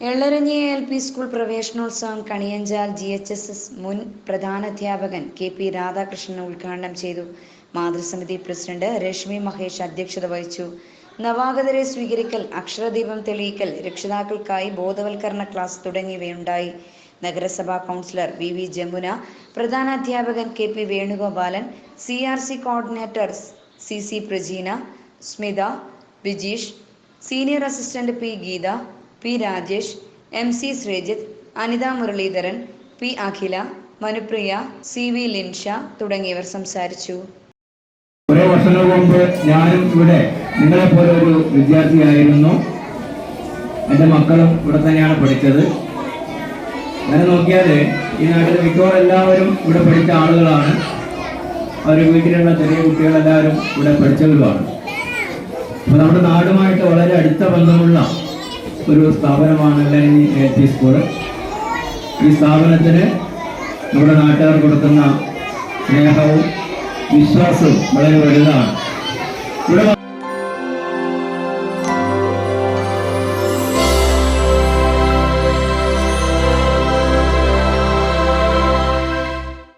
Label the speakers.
Speaker 1: എള്ളരഞ്ഞി L P school പ്രവേശനോത്സവം Kaniyanchal G H S S മുൻ പ്രധാനാധ്യാപകൻ കെ പി രാധാകൃഷ്ണൻ ഉദ്ഘാടനം ചെയ്തു. മാതൃസമിതി പ്രസിഡന്റ് രശ്മി മഹേഷ് അധ്യക്ഷത വഹിച്ചു. നവാഗതരെ സ്വീകരിക്കൽ അക്ഷരദീപം തെളിയിക്കൽ രക്ഷിതാക്കൾക്കായി ബോധവൽക്കരണ ക്ലാസ് തുടങ്ങിയവയുണ്ടായി. നഗരസഭാ councillor V V Jamuna പ്രധാനാധ്യാപകൻ K P Venugopalan C R C coordinator C C Prajeena Smitha Bijeesh senior assistant P Geetha P Rajesh M C Sreejith Anitha Muraleedharan P Akhila Manupriya C V Linsha തുടങ്ങിയവർ സംസാരിച്ചു.
Speaker 2: കുറെ വർഷങ്ങൾ മുമ്പ് ഞാനും ഇവിടെ നിങ്ങളെ പോലെ ഒരു വിദ്യാർത്ഥിയായിരുന്നു. എന്റെ മക്കളും ഇവിടെ തന്നെയാണ് പഠിച്ചത്. അങ്ങനെ നോക്കിയാൽ ഈ നാട്ടിൽ മിക്കവാറും എല്ലാവരും ഇവിടെ പഠിച്ച ആളുകളാണ്. അവർ വീട്ടിലുള്ള ചെറിയ കുട്ടികളെല്ലാവരും ഇവിടെ പഠിച്ചവരുമാണ്. അപ്പോൾ നമ്മുടെ നാടുമായിട്ട് വളരെ അടുത്ത ബന്ധമുള്ള ഒരു സ്ഥാപനമാണ് എല്ലാവരും എൽ പി സ്കൂൾ ഈ സ്ഥാപനത്തിന് നമ്മുടെ നാട്ടുകാർ കൊടുക്കുന്ന സ്നേഹവും വിശ്വാസവും വളരെ വലുതാണ്. ഇവിടെ